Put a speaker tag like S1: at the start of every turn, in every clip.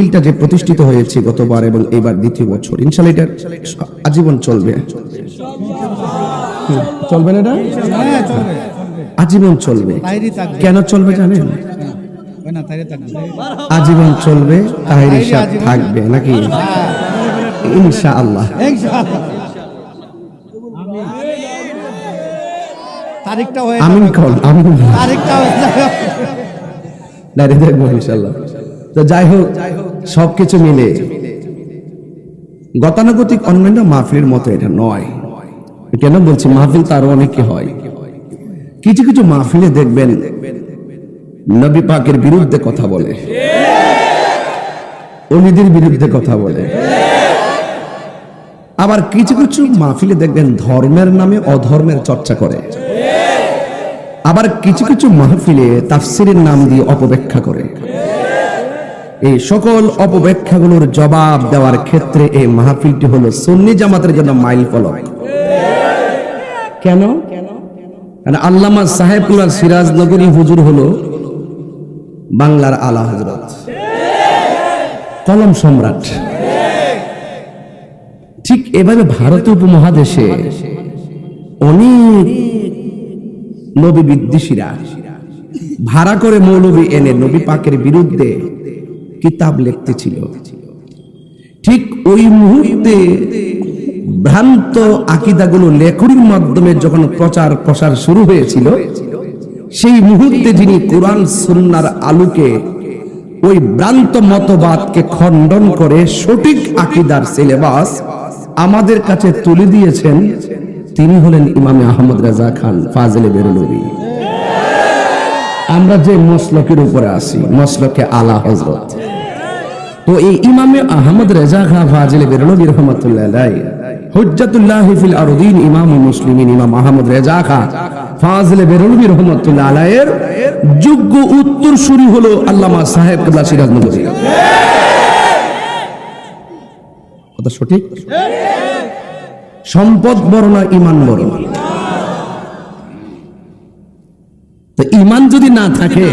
S1: মাহফিলটা যে প্রতিষ্ঠিত হয়েছে গতবার এবং এবার দ্বিতীয় বছর ইনশাল্লাহ এটা আজীবন চলবে। চলবে না এটা? আজীবন চলবে। কেন চলবে জানেন? আজীবন চলবে তাহির হিসাব থাকবে নাকি? ইনশা আল্লাহ
S2: ইনশাআল্লাহ। তারিখটা হয়ে
S1: আমিন কল আমিন
S2: তারিখটা হয়ে যাবে
S1: ডাইরে দেখব ইনশাল্লাহ তো যাই হোক সবকিছু মিলে। গতানুগতিক অন্যান্য মাহফিলের মতো এটা নয়। কেন বলছি মাহফিল তো আরও অনেকে হয়। কিছু কিছু মাহফিলে দেখবেন নবী পাকের বিরুদ্ধে কথা বলে। অলিদের বিরুদ্ধে কথা বলে। আবার কিছু কিছু মাহফিলে দেখবেন ধর্মের নামে অধর্মের চর্চা করে। আবার কিছু কিছু মাহফিলে তাফসিরের নাম দিয়ে অপব্যাখ্যা করে। এই সকল অপব্যাখ্যাগুলোর জবাব দেওয়ার ক্ষেত্রে এই মাহফিলটি হলো সুন্নি জামাতের জন্য মাইল ফলক। কেন? কারণ আল্লামা সাহেবুল্লাহ সিরাজ নগরী হুজুর হলো বাংলার আলা হজরত কলম সম্রাট। ঠিক এভাবে ভারতীয় উপমহাদেশে অনেক নবী বিদ্বেষীরা ভাড়া করে মৌলবী এনে নবী পাকের বিরুদ্ধে কিতাব লিখতেছিল। ঠিক ওই মুহূর্তে ভ্রান্ত আকিদাগুলো লেখনির মাধ্যমে যখন প্রচার প্রসার শুরু হয়েছিল, সেই মুহূর্তে যিনি কোরআন সুন্নার আলোকে ওই ভ্রান্ত মতবাদকে খণ্ডন করে সঠিক আকিদার সিলেবাস আমাদের কাছে তুলে দিয়েছেন, তিনি হলেন ইমামে আহমদ রাজা খান, ফাজলে বেরলবি। আমরা যে মসলকের উপরে আছি, মসলকে আলা হজরত তো এই ইমামে আহমদ রেজা খা ফাজিল রহমতুল্লাহ হুজ্জাতুল্লাহ ফিল ইমাম ইমাম আহমদ রেজা খা ফাজিল রহমতুল্লাহ আলাইয়ের যোগ্য উত্তর শুরু হলো আল্লামা সাহেব কেবলা সিরাজ কথা সঠিক? সম্পদ না ইমান বড় তো ইমান যদি না থাকে,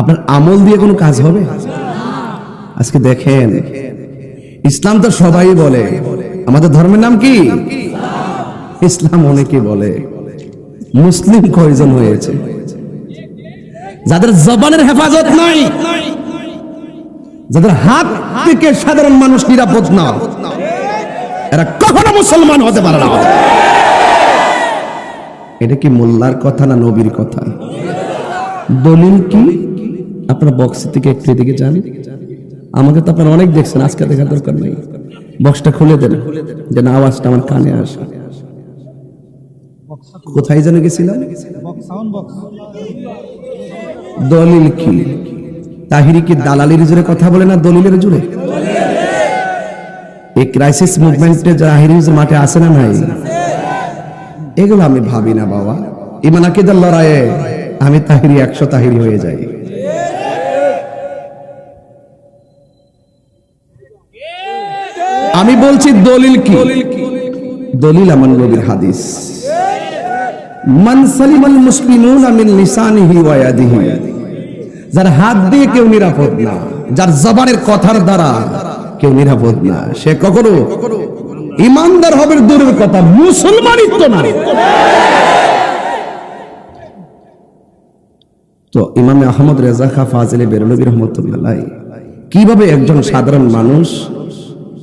S1: আপনার আমল দিয়ে কোনো কাজ হবে? আজকে দেখেন, ইসলাম তো সবাই বলে। আমাদের ধর্মের নাম কি? ইসলাম অনেকে বলে। মুসলিম কয়জন হয়েছে? যাদের জবানের হেফাজত নাই, যাদের হাত থেকে সাধারণ মানুষ নিরাপদ না, এরা কখনো মুসলমান হতে পারে না। এটা কি মোল্লার কথা না নবীর কথা? দলিল কি? আপনার বক্স থেকে একটু এদিকে যান। আমাকে তো আপনারা অনেক দেখছেন, আজকে দেখার দরকার নেই। বক্সটা খুলে দেন, যেন আওয়াজটা আমার কানে আসে। কোথায় যেন গেছিলাম? দলিল কি? তাহিরি কি দালালির জোরে কথা বলে না দলিলের জোরে? এই ক্রাইসিস মুভমেন্টে জাহিরি মাঠে আসে না নাই? এগুলো আমি ভাবি না, বাবা। ইমান আকিদার লড়াইয়ে আমি তাহিরি একশো তাহিরি হয়ে যাই। আমি বলছি দলিল কি? দলিল আমার নবীর হাদিস। মান মুসলিমুনা মিন লিসানিহি ওয়া যার হাত দিয়ে কেউ নিরাপদ না, যার জবানের কথার দ্বারা কেউ নিরাপদ না। সে কখনো ইমানদার হবে দূরের কথা, মুসলমানিত্ব না। তো ইমামে আহমদ রেজা খা ফাজিলে বেরলবী রহমতুল্লাহ, কীভাবে একজন সাধারণ মানুষ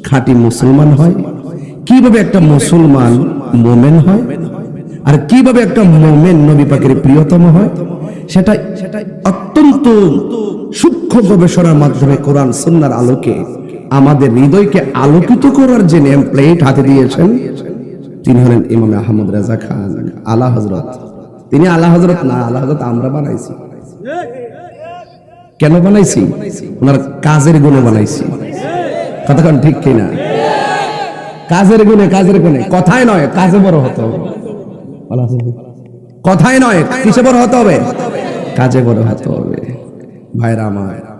S1: খাঁটি মুসলমান হয়? কীভাবে একটা মুসলমান মোমেন হয়? আর কীভাবে একটা মোমেন নবী পাকের প্রিয়তম হয়? সেটা সেটা অত্যন্ত সূক্ষ্ম গবেষণার মাধ্যমে কোরআন, সুন্নার আলোকে আমাদের হৃদয়কে আলোকিত করার যে নেম প্লেট হাতে দিয়েছেন, তিনি হলেন ইমাম আহমদ রাজা খান, আলা হজরত তিনি আলা হজরত না, আলা হজরত আমরা বানাইছি। কেন বানাইছি? ওনার কাজের গুণে বানাইছি। কতক্ষণ ঠিক কিনা? কাজের গুণে কাজের গুণে। কথায় নয়, কাজে বড় হতে হবে। কথায় নয়, কিসে বড় হতে হবে? কাজে বড় হতে হবে। ভাইরা আমার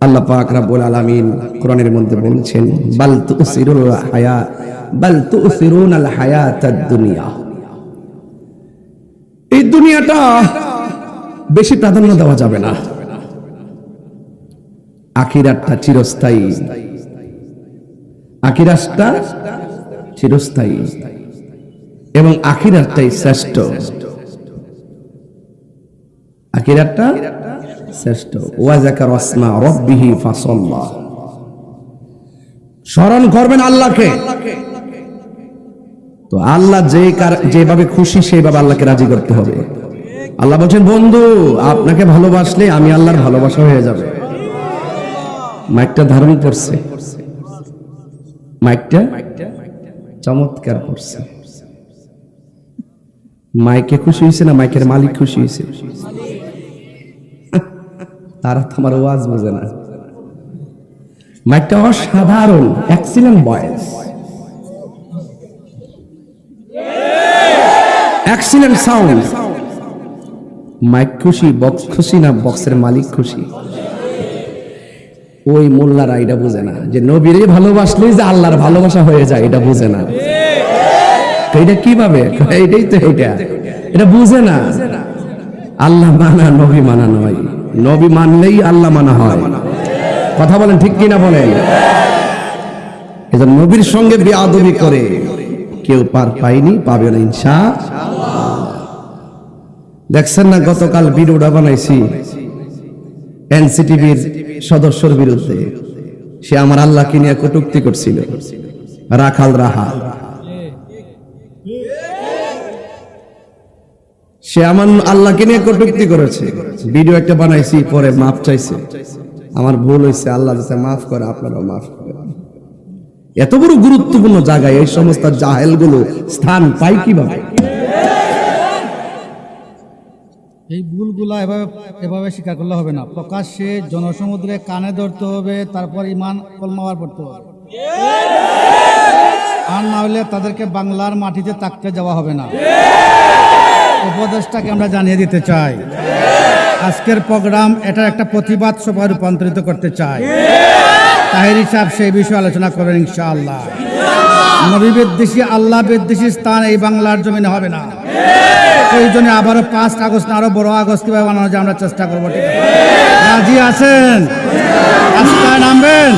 S1: আল্লাহ পাক রাব্বুল আলামিন কোরআনের মধ্যে বলছেন, বাল তুসিরুল হায়া বাল তুসিরুনাল হায়াতাদ দুনিয়া এই দুনিয়াটা বেশি প্রাধান্য দেওয়া যাবে না। আখিরাতটা চিরস্থায়ী। আখিরাতটা চিরস্থায়ী। এবং আখিরাতটাই শ্রেষ্ঠ। আখিরাতটা শ্রেষ্ঠ। ওয়াজাকার ওয়াসমা রব্বিহি ফাসাল্লাহ স্মরণ করবেন আল্লাহকে। তো আল্লাহ যে কার- যেভাবে খুশি সেইভাবে আল্লাহকে রাজি করতে হবে। আল্লাহ বলছেন, বন্ধু, আপনাকে ভালোবাসলে আমি আল্লাহর ভালোবাসা হয়ে যাবে। মাইকটা ধারণ করছে। মাইকটা চমৎকার করছে। মাইকে খুশি হয়েছে না মাইকের মালিক খুশি হয়েছে? তারা তো আমার ওয়াজ বোঝে না। অসাধারণ excellent voice excellent sound mike খুশি বক্স খুশি না বক্সের মালিক খুশি? ওই মোল্লারা এটা বুঝে না, যে নবীরে ভালোবাসলেই যে আল্লাহর ভালোবাসা হয়ে যায়, এটা বুঝে না। এটা কীভাবে? এটাই তো এটা। এটা বুঝে না। আল্লাহ মানা, নবী মানা নয়। নবী মানলেই আল্লাহ মানা হয়। কথা বলেন ঠিক কিনা বলেন? এজন্য নবীর সঙ্গে বেআদবি করে কেউ পার পায়নি, পাবে না ইনশা দেখছেন না গতকাল ভিডিওটা বানাইছি এনসিটিভির সদস্যর বিরুদ্ধে। সে আমার আল্লাহকে নিয়ে কটুক্তি করছিল। রাখাল রাহা সে আমার আল্লাহকে নিয়ে কটুক্তি করেছে। ভিডিও একটা বানাইছি, পরে মাফ চাইছে। আমার ভুল হয়েছে আল্লাহ মাফ করে, আপনারাও মাফ করে এত বড় গুরুত্বপূর্ণ জায়গায় এই সমস্ত জাহেলগুলো স্থান পাই কীভাবে?
S2: এই ভুলগুলা এভাবে এভাবে স্বীকার করলে হবে না। প্রকাশ্যে জনসমুদ্রে কানে ধরতে হবে, তারপর ইমান কলমাবার পড়তে হবে। আর না হলে তাদেরকে বাংলার মাটিতে তাকতে যাওয়া হবে না। উপদেশটাকে আমরা জানিয়ে দিতে চাই। আজকের প্রোগ্রাম এটা একটা প্রতিবাদ সভায় রূপান্তরিত করতে চাই। তাহের হিসাব সেই বিষয়ে আলোচনা করেন ইনশাআল্লাহ। নবী বিদ্বেষী, আল্লাহ বিদ্বেষী স্থান এই বাংলার জমিনে হবে না। এই জন্য আবারও পাঁচ আগস্ট না আরও বড় আগস্ট কীভাবে বানানো যায় আমরা চেষ্টা করব, ঠিক আছে? রাজি আছেন? রাস্তায় নামবেন?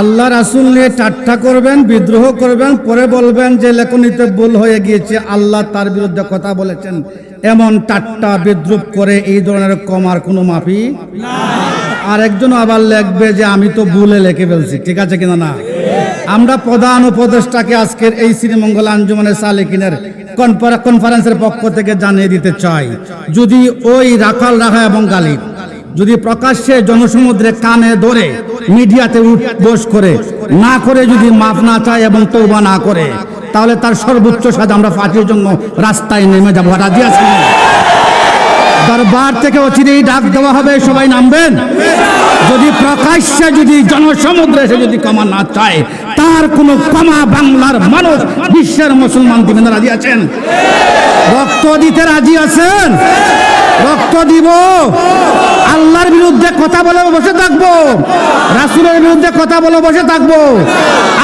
S2: আল্লাহ রাসুল নিয়ে ঠাট্টা করবেন, বিদ্রোহ করবেন, পরে বলবেন যে লেখনীতে ভুল হয়ে গিয়েছে, আল্লাহ তার বিরুদ্ধে কথা বলেছেন। এমন ঠাট্টা বিদ্রুপ করে এই ধরনের কমার কোনো মাফি? আর একজন আবার লিখবে যে আমি তো ভুলে লিখে ফেলছি, ঠিক আছে কিনা না? আমরা প্রধান উপদেষ্টাকে আজকের এই শ্রীমঙ্গল আঞ্জুমানের সালেকিনের কনফার- কনফারেন্সের পক্ষ থেকে জানিয়ে দিতে চাই, যদি ওই রাখাল রাখা এবং গালিব যদি প্রকাশ্যে জনসমুদ্রে কানে ধরে মিডিয়াতে উঠ করে, না করে যদি মাফ না চায় এবং তৌবা না করে তাহলে তার সর্বোচ্চ সাজা আমরা ফাঁসির জন্য রাস্তায় নেমে যাব। রাজি আছেন? দরবার থেকে অচিরেই ডাক দেওয়া হবে, সবাই নামবেন। যদি প্রকাশ্যে যদি জনসমুদ্রে এসে যদি ক্ষমা না চায়, তার কোনো ক্ষমা বাংলার মানুষ, বিশ্বের মুসলমান দিবেন রাজি আছেন? রক্ত দিতে রাজি আছেন? রক্ত দিব? আল্লাহর বিরুদ্ধে কথা বলে বসে থাকব। রাসুলের বিরুদ্ধে কথা বলে বসে থাকব।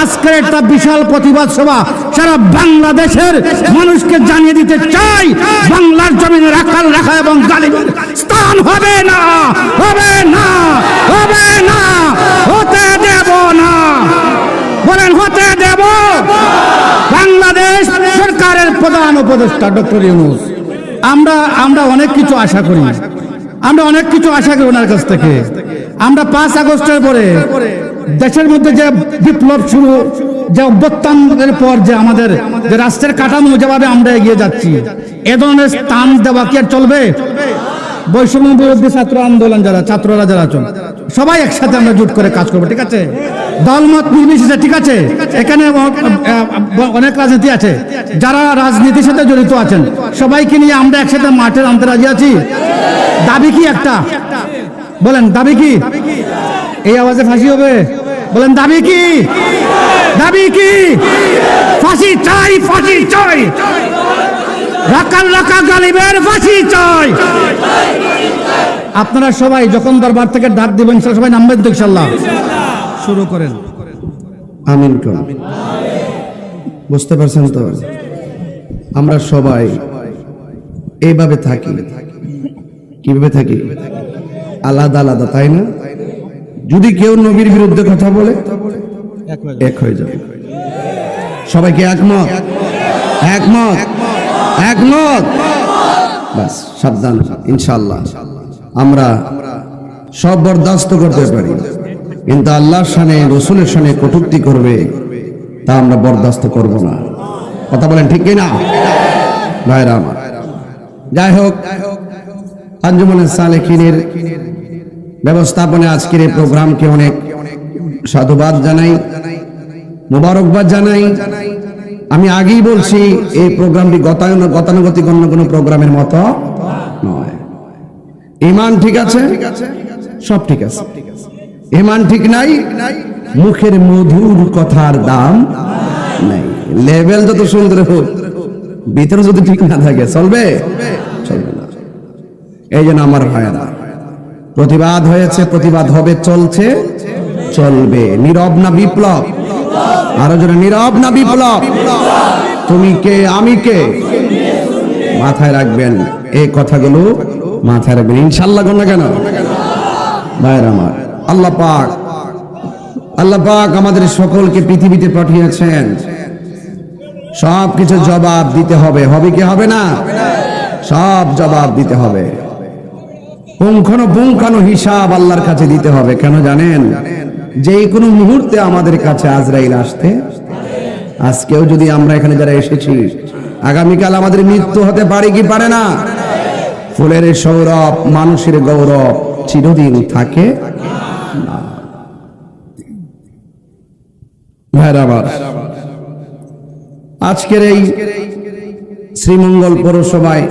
S2: আজকের একটা বিশাল প্রতিবাদ সভা সারা বাংলাদেশের মানুষকে জানিয়ে দিতে চাই। বাংলার জমিনে রাখাল রাখা এবং গালিবের স্থান হবে না হবে না হবে না, হতে দেব না। বলেন, হতে দেব বাংলাদেশ সরকারের প্রধান উপদেষ্টা ডক্টর ইউনুস। আমরা আমরা অনেক কিছু আশা করি। আমরা অনেক কিছু আশা করি ওনার কাছ থেকে। আমরা পাঁচ আগস্টের পরে দেশের মধ্যে যে বিপ্লব শুরু, যে অভ্যুত্থানের পর যে আমাদের যে রাষ্ট্রের কাঠামো যেভাবে আমরা এগিয়ে যাচ্ছি, এ ধরনের স্থান দেওয়া কি আর চলবে? বৈষম্য বিরোধী ছাত্র আন্দোলন যারা, ছাত্ররা যারা চল সবাই একসাথে আমরা জুট করে কাজ করব, ঠিক আছে? দলমত নির্বিশেষে, ঠিক আছে? এখানে অনেক রাজনীতি আছে। যারা রাজনীতির সাথে জড়িত আছেন, সবাইকে নিয়ে আমরা একসাথে মাঠে নামতে রাজি আছি। দাবি কি একটা? বলেন, দাবি কি? এই আওয়াজে ফাঁসি হবে? বলেন, দাবি কি? দাবি কি? ফাঁসি চাই ফাঁসি চাই। রাকাল রাকা গালিবের ফাঁসি চাই। আপনারা সবাই যখন দরবার থেকে ডাক দিবেন ইনশাল্লাহ সবাই নামবেন তো ইনশাল্লাহ শুরু করেন।
S1: আমিন বুঝতে পারছেন তো? আমরা সবাই এইভাবে থাকি। কীভাবে থাকি? আলাদা আলাদা, তাই না? যদি কেউ নবীর বিরুদ্ধে কথা বলে, এক হয়ে যাবে। সবাইকে একমত? একমত? একমত? সাবধান ইনশাল্লাহ আমরা সব বরদাস্ত করতে পারি। কিন্তু আল্লাহর সানে রসুলের সানে কটূক্তি করবে, তা আমরা বরদাস্ত করব না। কথা বলেন ঠিক কিনা? ভাইরা আমার। যাই হোক, আঞ্জুমানের সালেকিনের ব্যবস্থাপনায় আজকের এই প্রোগ্রামকে অনেক সাধুবাদ জানাই, মোবারকবাদ জানাই আমি আগেই বলছি এই প্রোগ্রামটি গতানু- গতানুগতিক অন্য কোনো প্রোগ্রামের মতো নয়। ইমান ঠিক আছে? সব ঠিক আছে। ইমান ঠিক নাই? মুখের মধুর কথার দাম নাই। লেভেল যত সুন্দর হোক ভিতরে যদি ঠিক না থাকে চলবে। চলবে না। এই জন্য আমার ভাইয়েরা প্রতিবাদ হয়েছে প্রতিবাদ হবে চলছে চলবে। নীরব না বিপ্লব? আরও নীরব না বিপ্লব? তুমি কে? আমি কে? মাথায় রাখবেন, এই কথাগুলো মাথায় রাখবেন। ইনশাল্লাহ না কেন? ভাইয়ের আমার, আল্লাহ পাক আল্লাহ পাক আমাদের সকলকে পৃথিবীতে পাঠিয়েছেন। সব কিছু জবাব দিতে হবে। হবে কি হবে না? সব জবাব দিতে হবে। পুঙ্খানো পুঙ্খানো হিসাব আল্লাহর কাছে দিতে হবে। কেন জানেন? যে কোনো মুহূর্তে আমাদের কাছে আজরাইল আসতে, আজকেও যদি আমরা এখানে যারা এসেছি, আগামীকাল আমাদের মৃত্যু হতে পারে কি পারে না ফুলের সৌরভ, মানুষের গৌরব চিরদিন থাকে। আজকের এই শ্রীমঙ্গল পৌরসভায়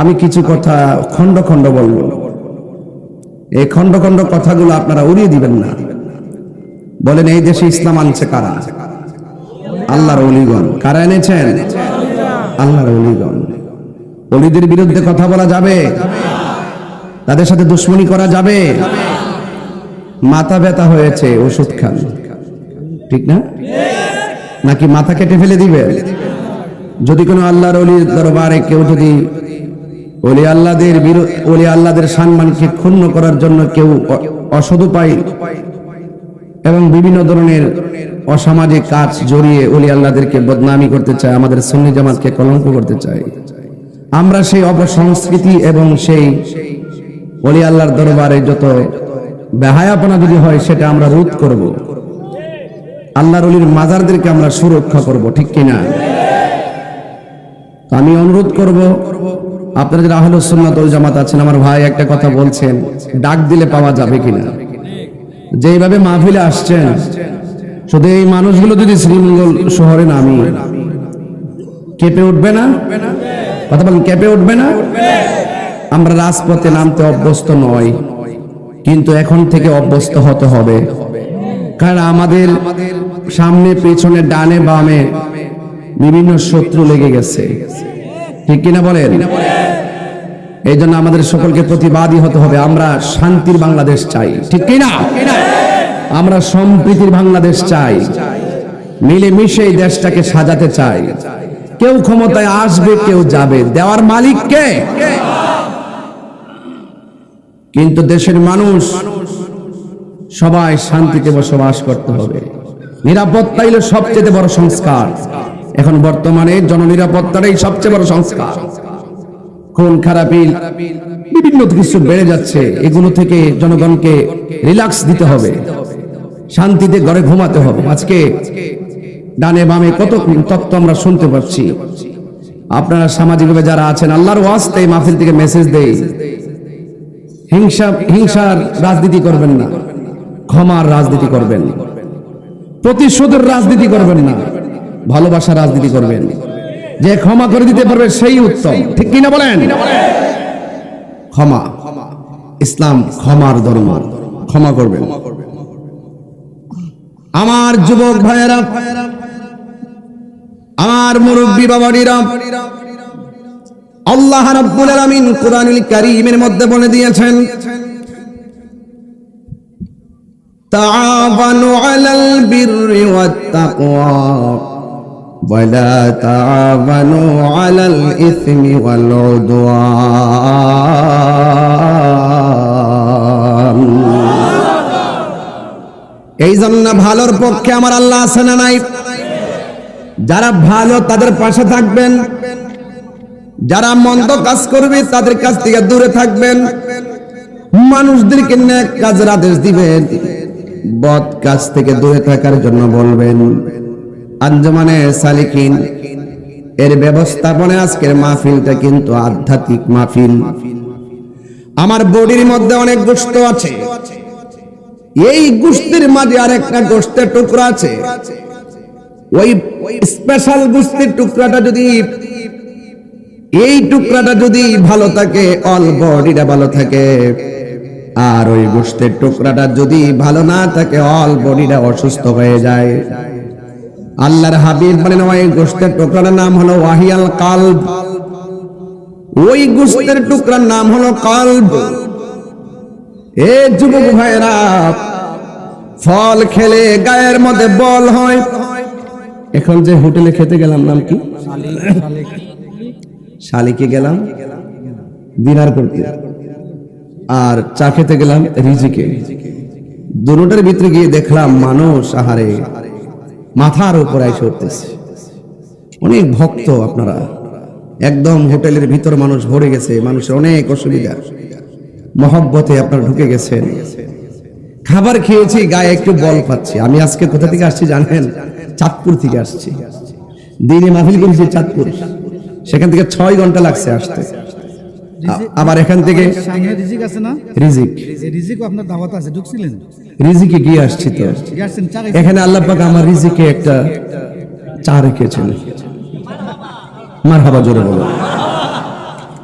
S1: আমি কিছু কথা খণ্ড খণ্ড বলব এই খণ্ড খণ্ড কথাগুলো আপনারা উড়িয়ে দিবেন না। বলেন, এই দেশে ইসলাম আনছে কারা? আল্লাহর অলিগণ। কারা এনেছেন? আল্লাহর অলিগণ। অলিদের বিরুদ্ধে কথা বলা যাবে। তাদের সাথে দুশ্মনী করা যাবে। মাথা ব্যথা হয়েছে, ওষুধ খান। ঠিক না? নাকি মাথা কেটে ফেলে দিবে যদি কোনো আল্লাহর অলির দরবারে কেউ যদি অলি আল্লাহদের বিরু- অলি আল্লাহদের সম্মানকে ক্ষুণ্ণ করার জন্য কেউ অ- অসৎ উপায় এবং বিভিন্ন ধরনের অসামাজিক কাজ জড়িয়ে অলি আল্লাহদেরকে বদনামি করতে চায়, আমাদের সুন্নি জামাতকে কলঙ্ক করতে চায়। আমরা সেই অপসংস্কৃতি এবং সেই অলি আল্লাহর দরবারে যত বেহায়াপনা যদি হয়, সেটা আমরা রোধ করব। আল্লাহর অলির মাজারদেরকে আমরা সুরক্ষা করব, ঠিক কিনা? আমি অনুরোধ করব আপনারা যারা আহলে সুন্নাত ওয়াল জামাত আছেন, আমার ভাই একটা কথা বলছেন, ডাক দিলে পাওয়া যাবে কিনা? যেইভাবে মাহফিলে আসছেন, শুধু এই মানুষগুলো যদি শ্রীমঙ্গল শহরে নামি, কেঁপে উঠবে না? কথা বলেন, কেঁপে উঠবে না? আমরা রাজপথে নামতে অভ্যস্ত নয় কিন্তু এখন থেকে অভ্যস্ত হতে হবে। কারণ আমাদের সামনে, পেছনে, ডানে, বামে বিভিন্ন শত্রু লেগে গেছে। ঠিক কিনা বলেন? এই জন্য আমাদের সকলকে প্রতিবাদী হতে হবে। আমরা শান্তির বাংলাদেশ চাই। ঠিক কিনা? আমরা সম্প্রীতির বাংলাদেশ চাই। মিলেমিশে এই দেশটাকে সাজাতে চাই। কেউ ক্ষমতায় আসবে, কেউ যাবে। দেওয়ার মালিক কে? কিন্তু দেশের মানুষ সবাই শান্তিতে বসবাস করতে হবে। নিরাপত্তা হলো সবচেয়ে বড় সংস্কার। এখন বর্তমানে জননিরাপত্তাটাই সবচেয়ে বড় সংস্কার। খুন খারাপি বিভিন্ন কিছু বেড়ে যাচ্ছে। এগুলো থেকে জনগণকে রিল্যাক্স দিতে হবে। শান্তিতে ঘরে ঘুমাতে হবে। আজকে ডানে বামে কত তত্ত্ব আমরা শুনতে পাচ্ছি। আপনারা সামাজিকভাবে যারা আছেন, আল্লাহর ওয়াস্তে মাহফিল থেকে মেসেজ দেই। হিংসা, হিংসার রাজনীতি করবেন না। ক্ষমার রাজনীতি করবেন। প্রতিশোধের রাজনীতি করবেন না। ভালোবাসার রাজনীতি করবেন। যে ক্ষমা করে দিতে পারবে সেই উত্তম। ঠিক কিনা বলেন? ক্ষমা। ইসলাম ক্ষমার ধর্ম। ক্ষমা করবে আমার যুবক ভাইয়েরা আমার মুরব্বী বাবারিরা আল্লাহ রাব্বুল আলামিন কোরআনুল কারীমের মধ্যে বলে দিয়েছেন তাআবানু আলাল বিররি ওয়াত তাকওয়া। ولا تعاونوا على الإثم والعدوان এই জন্য ভালোর পক্ষে আমার আল্লাহ আছে না নাই যারা ভালো তাদের পাশে থাকবেন যারা মন্দ কাজ করবে তাদের কাছ থেকে দূরে থাকবেন মানুষদেরকে নেক কাজের আদেশ দিবেন বদ কাজ থেকে দূরে থাকার জন্য বলবেন আঞ্জমানে সালিকিন, এর ব্যবস্থাপনায় আজকের মাহফিলটা কিন্তু আধ্যাত্মিক মাহফিল। আমার বডির মধ্যে অনেক গোস্ত আছে। এই গোস্তের মাঝে আর একটা গোস্তের টুকরা আছে। ওই স্পেশাল গোস্তের টুকরাটা যদি, এই টুকরাটা যদি ভালো থাকে অল বডিটা ভালো থাকে, আর ওই গোষ্ঠের টুকরাটা যদি ভালো না থাকে অল বডিটা অসুস্থ হয়ে যায়। আল্লাহর হাবিব বলেন, ওই গোষ্ঠের টুকরার নাম হলো ওয়াহিয়াল কালব। ওই গোষ্ঠের টুকরার নাম হলো কালব। এ যুবক ভাইরা ফল খেলে গায়ের মধ্যে বল হয়। এখন যে হোটেলে খেতে গেলাম, নাম কি? শালিকে গেলাম ডিনার করতে। আর চা খেতে গেলাম রিজিকে। দুটার ভিতরে গিয়ে দেখলাম মানুষ, আহারে। মাথার উপর এসে উঠতেছে। অনেক ভক্ত আপনারা। একদম হোটেলের ভিতর মানুষ ভরে গেছে, মানুষের অনেক অসুবিধা। মহব্বতে আপনারা ঢুকে গেছেন। খাবার খেয়েছি, গায়ে একটু বল পাচ্ছি। আমি আজকে কোথা থেকে আসছি জানেন? চাঁদপুর থেকে আসছি। দিনে মাহফিল করেছি চাঁদপুর। সেখান থেকে ছয় ঘণ্টা লাগছে আসতে। আ- আবার এখান থেকে
S2: রিজিক আছে না?
S1: রিজিক।
S2: এই রিজিকও আপনার দাওয়াত আছে ঢুকছিলেন?
S1: রিজিকে গিয়ে আসছি তো। এখানে আল্লাহ পাক আমার রিজিকে একটা চা রেখেছেন। মার হাবা জোরে বলো।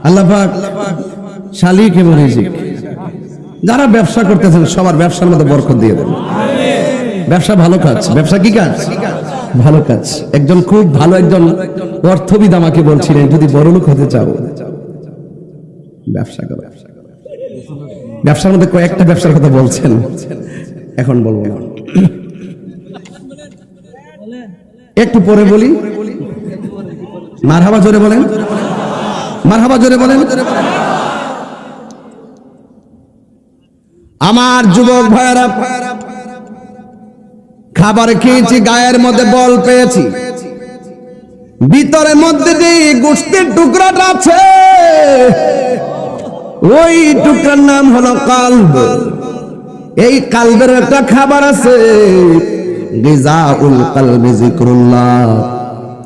S1: আল্লাহ পাক শালিক এবং রিজিক। যারা ব্যবসা করতেছেন সবার ব্যবসার মধ্যে বরকত দিয়ে দেন। ব্যবসা ভালো কাজ। ব্যবসা কি কাজ? ভালো কাজ। একজন খুব ভালো একজন অর্থবিদ আমাকে বলছিলেন যদি বড় লোক হতে চাও ব্যবসা করো। ব্যবসার মধ্যে কয়েকটা ব্যবসার কথা বলছেন। এখন বলব না। একটু পরে বলি। মারহাবা জোরে বলেন। মারহাবা জোরে বলেন। আমার যুবক ভাইয়েরা, খাবার খেয়েছি, গায়ের মধ্যে বল পেয়েছি। ভিতরের মধ্যে যে গোষ্ঠীর টুকরাটা আছে। ওই নাম হলো কালব। এই কালবের একটা খাবার আছে।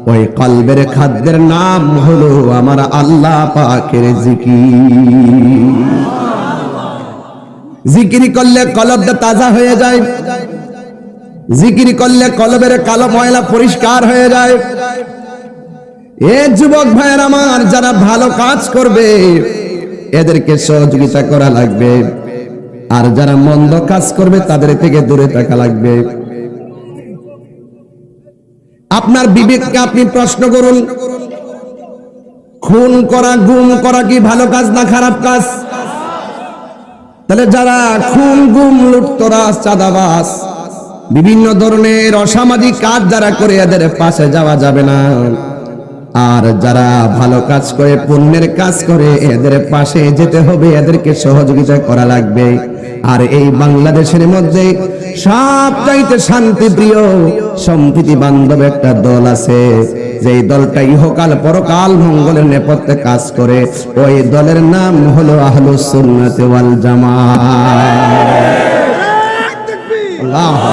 S1: ওই কলবের খাদ্যের নাম হলো আমার আল্লাহ পাকের জিকির। জিকিরি করলে কলবটা তাজা হয়ে যায়। জিকিরি করলে কলবের কালো ময়লা পরিষ্কার হয়ে যায়। এ যুবক ভাইয়ের আমার যারা ভালো কাজ করবে এদেরকে সহযোগিতা করা লাগবে। আর যারা মন্দ কাজ করবে, তাদের থেকে দূরে থাকা লাগবে। আপনার বিবেককে আপনি প্রশ্ন করুন, খুন করা, গুম করা কি ভালো কাজ না খারাপ কাজ? তাহলে যারা খুন, গুম, লুটতরাজ চাঁদাবাস বিভিন্ন ধরনের অসামাজিক কাজ যারা করে, এদের পাশে যাওয়া যাবে না। আর যারা ভালো কাজ করে পুণ্যের কাজ করে এদের পাশে যেতে হবে এদেরকে সহযোগিতা করা লাগবে। আর এই বাংলাদেশের মধ্যে সব চাইতে শান্তি প্রিয় সম্প্রীতি বান্ধব একটা দল আছে। যেই দলটা ইহকাল পরকাল মঙ্গলের নেপথ্যে কাজ করে ওই দলের নাম হলো সুন্নাত ওয়াল জামাত। আল্লাহু।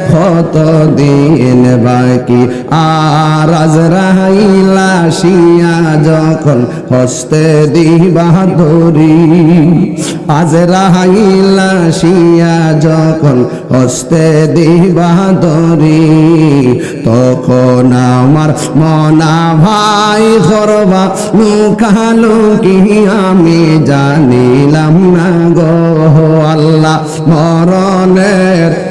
S1: দিন বাকি? আর আজরাইলা শিয়া যখন হস্তে দিবা ধরি। আজরাইলা শিয়া যখন হস্তে দিবা ধরি। তখন আমার মনা ভাই করবা লুকালো কি আমি জানিলাম না গো আল্লাহ, মরণের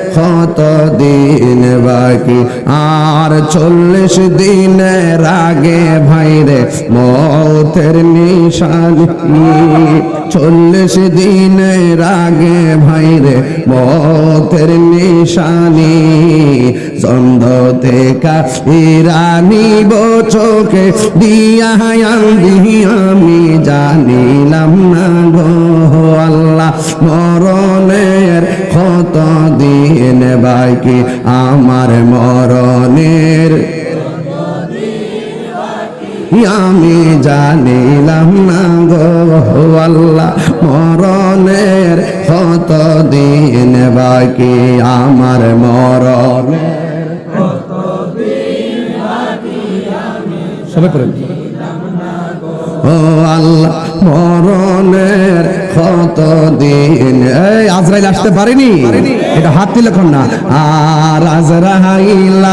S1: কত দিন বাকি। আর চল্লিশ দিনের আগে ভাইরে মৌতের নিশানি। চল্লিশ দিনের আগে ভাইরে মৌতের নিশানি। চন্দ থেকে ইরানি বচকে দিয়া আন্দি আমি জানিলাম না গো আল্লাহ। মরণের কত দিন বাকি আমার মরণের? আমি জানিলাম না গো আল্লাহ মরণের কত দিন বাকি আমার সবাই করেন ও আল্লাহ মরণের কত দিন? এই আজরাইল আসতে পারেনি? এটা হাত দিলে না। আর আজরাইল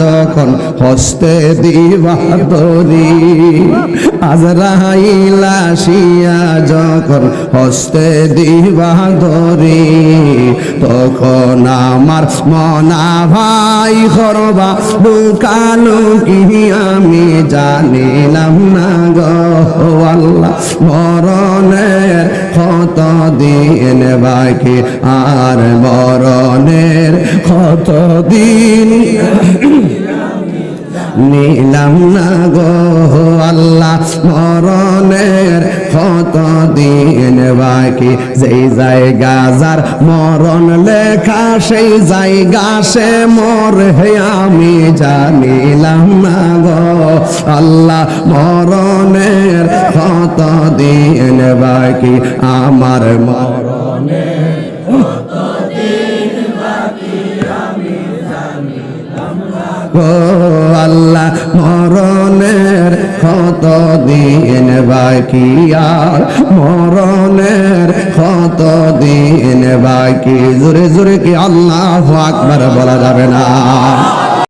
S1: যখন হস্তে দিবা দরি আজরাইল আসিয়া যখন হস্তে দিবা দরি তখন আমার মনা ভাই করবা লুকালু কি আমি জানিলাম না গো। আল্লাহ, মরণের কত দিন বাকি আর মরণের কত দিন নিলাম না গো? আল্লাহ, মরণের কত দিন বাকি? যেই জায়গা যার মরণ লেখা, সেই জায়গা সে মর হে আমি জানিলাম না গো। আল্লাহ, মরণের কত দিন বাকি? আমার মরণের ও আল্লাহ, মরণের কত দিন বাকি আর, মরণের কত দিন বাকি। জোরে জোরে কি আল্লাহ আকবার বলা যাবে না?